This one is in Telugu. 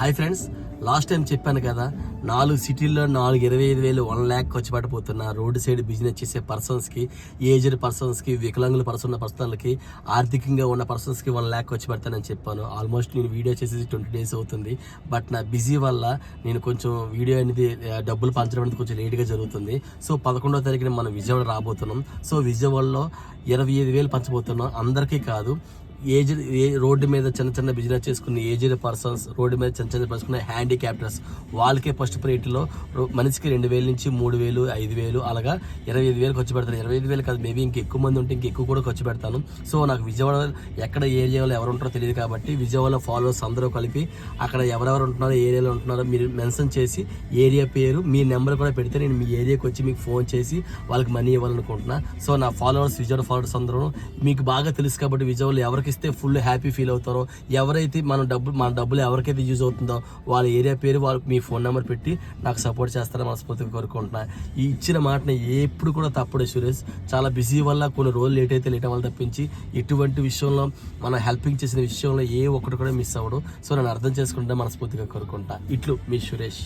హాయ్ ఫ్రెండ్స్ లాస్ట్ టైం చెప్పాను కదా నాలుగు సిటీల్లో నాలుగు ఇరవై ఐదు వేలు వన్ ల్యాక్ ఖర్చు పడిపోతున్న రోడ్డు సైడ్ బిజినెస్ చేసే పర్సన్స్కి ఏజ్డ్ పర్సన్స్కి వికలాంగుల పర్సన్ ఉన్న పర్సన్లకి ఆర్థికంగా ఉన్న పర్సన్స్కి వన్ ల్యాక్ ఖర్చు పెడతానని చెప్పాను. ఆల్మోస్ట్ నేను వీడియో చేసేసి ట్వంటీ డేస్ అవుతుంది. బట్ నా బిజీ వల్ల నేను కొంచెం వీడియో అనేది డబ్బులు పంచడం అనేది కొంచెం లేట్గా జరుగుతుంది. సో పదకొండవ తారీఖున మనం విజయవాడ రాబోతున్నాం. సో విజయవాడలో ఇరవై ఐదు వేలు పంచబోతున్నాం. అందరికీ కాదు ఏజ్ ఏ రోడ్డు మీద చిన్న చిన్న బిజినెస్ చేసుకునే ఏజ్డ్ పర్సన్స్ రోడ్డు మీద చిన్న చిన్న పర్సుకునే హ్యాండిక్యాప్టర్స్ వాళ్ళకే ఫస్ట్ ప్రేట్లో మనిషికి రెండు వేల నుంచి మూడు వేలు ఐదు వేలు అలాగా ఇరవై ఐదు వేలు ఖర్చు పెడతాను ఇరవై ఐదు వేలు కాదు మేబీ ఇంక ఎక్కువ మంది ఉంటే ఇంక ఎక్కువ కూడా ఖర్చు పెడతాను. సో నాకు విజయవాడ ఎక్కడ ఏరియాలో ఎవరు ఉంటారో తెలియదు కాబట్టి విజయవాడలో ఫాలోవర్స్ అందరూ కలిపి అక్కడ ఎవరెవరు ఉంటున్నారో ఏరియాలో ఉంటున్నారో మీరు మెన్షన్ చేసి ఏరియా పేరు మీ నెంబర్ కూడా పెడితే నేను మీ ఏరియాకి వచ్చి మీకు ఫోన్ చేసి వాళ్ళకి మనీ ఇవ్వాలనుకుంటున్నా. సో నా ఫాలోవర్స్ విజయవాడ ఫాలోవర్స్ అందరూ మీకు బాగా తెలుసు కాబట్టి విజయవాడలో ఎవరికి ఇస్తే ఫుల్ హ్యాపీ ఫీల్ అవుతారో ఎవరైతే మన డబ్బులు మన డబ్బులు ఎవరికైతే యూజ్ అవుతుందో వాళ్ళ ఏరియా పేరు వాళ్ళకి మీ ఫోన్ నెంబర్ పెట్టి నాకు సపోర్ట్ చేస్తారని మనస్ఫూర్తిగా కోరుకుంటున్నా. ఈ ఇచ్చిన మాటని ఎప్పుడు కూడా తప్పుడే సురేష్. చాలా బిజీ వల్ల కొన్ని రోజులు లేట్ అయితే లేట్ అవ్వాలి తప్పించి ఇటువంటి విషయంలో మనం హెల్పింగ్ చేసిన విషయంలో ఏ ఒక్కటి కూడా మిస్ అవ్వడు. సో నేను అర్థం చేసుకుంటే మనస్ఫూర్తిగా కోరుకుంటా ఇట్లు మీ సురేష్.